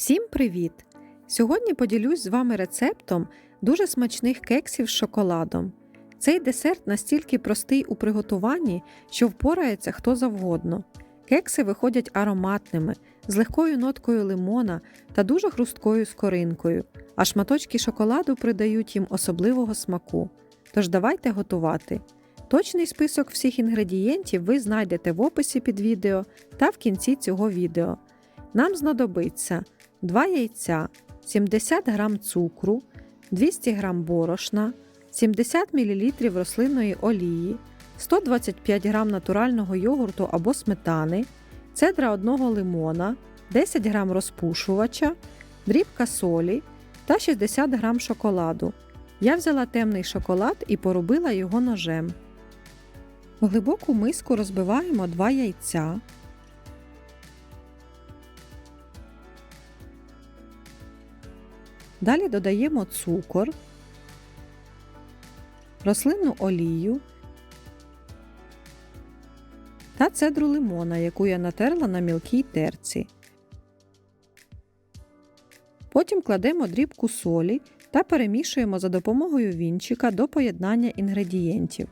Всім привіт! Сьогодні поділюсь з вами рецептом дуже смачних кексів з шоколадом. Цей десерт настільки простий у приготуванні, що впорається хто завгодно. Кекси виходять ароматними, з легкою ноткою лимона та дуже хрусткою скоринкою, а шматочки шоколаду придають їм особливого смаку. Тож давайте готувати. Точний список всіх інгредієнтів ви знайдете в описі під відео та в кінці цього відео. Нам знадобиться 2 яйця, 70 г цукру, 200 г борошна, 70 мл рослинної олії, 125 г натурального йогурту або сметани, цедра одного лимона, 10 г розпушувача, дрібка солі та 60 г шоколаду. Я взяла темний шоколад і поробила його ножем. В глибоку миску розбиваємо 2 яйця. Далі додаємо цукор, рослинну олію та цедру лимона, яку я натерла на мілкій терці. Потім кладемо дрібку солі та перемішуємо за допомогою вінчика до поєднання інгредієнтів.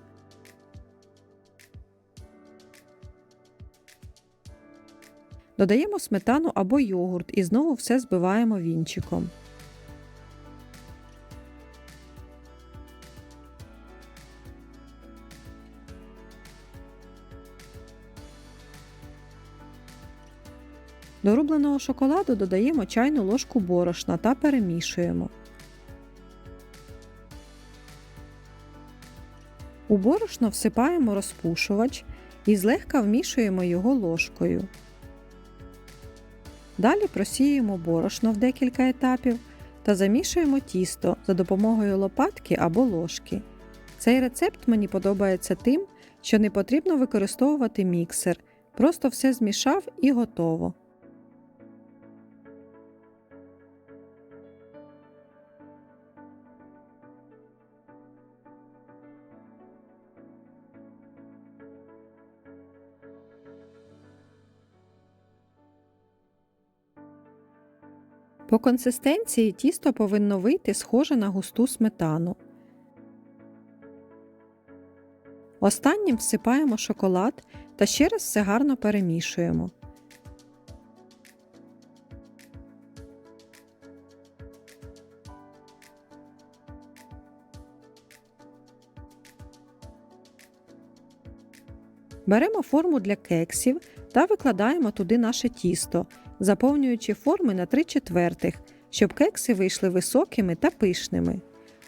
Додаємо сметану або йогурт і знову все збиваємо вінчиком. До рубленого шоколаду додаємо чайну ложку борошна та перемішуємо. У борошно всипаємо розпушувач і злегка вмішуємо його ложкою. Далі просіюємо борошно в декілька етапів та замішуємо тісто за допомогою лопатки або ложки. Цей рецепт мені подобається тим, що не потрібно використовувати міксер, просто все змішав і готово. По консистенції тісто повинно вийти схоже на густу сметану. Останнім всипаємо шоколад та ще раз все гарно перемішуємо. Беремо форму для кексів та викладаємо туди наше тісто, заповнюючи форми на 3 четвертих, щоб кекси вийшли високими та пишними.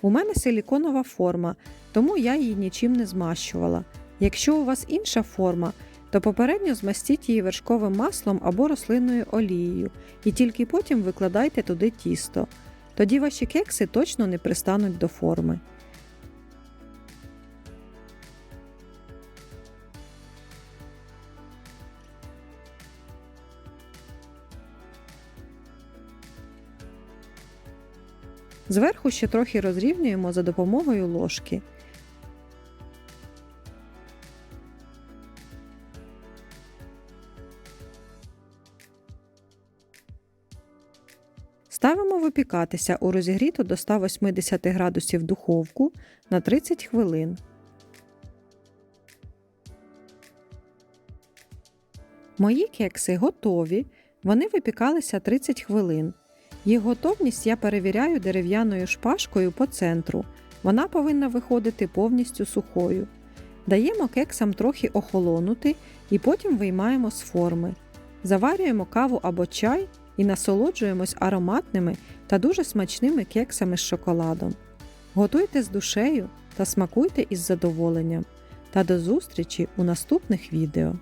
У мене силіконова форма, тому я її нічим не змащувала. Якщо у вас інша форма, то попередньо змастіть її вершковим маслом або рослинною олією і тільки потім викладайте туди тісто. Тоді ваші кекси точно не пристануть до форми. Зверху ще трохи розрівнюємо за допомогою ложки. Ставимо випікатися у розігріту до 180 градусів духовку на 30 хвилин. Мої кекси готові. Вони випікалися 30 хвилин. Їх готовність я перевіряю дерев'яною шпажкою по центру. Вона повинна виходити повністю сухою. Даємо кексам трохи охолонути і потім виймаємо з форми. Заварюємо каву або чай і насолоджуємось ароматними та дуже смачними кексами з шоколадом. Готуйте з душею та смакуйте із задоволенням. Та до зустрічі у наступних відео!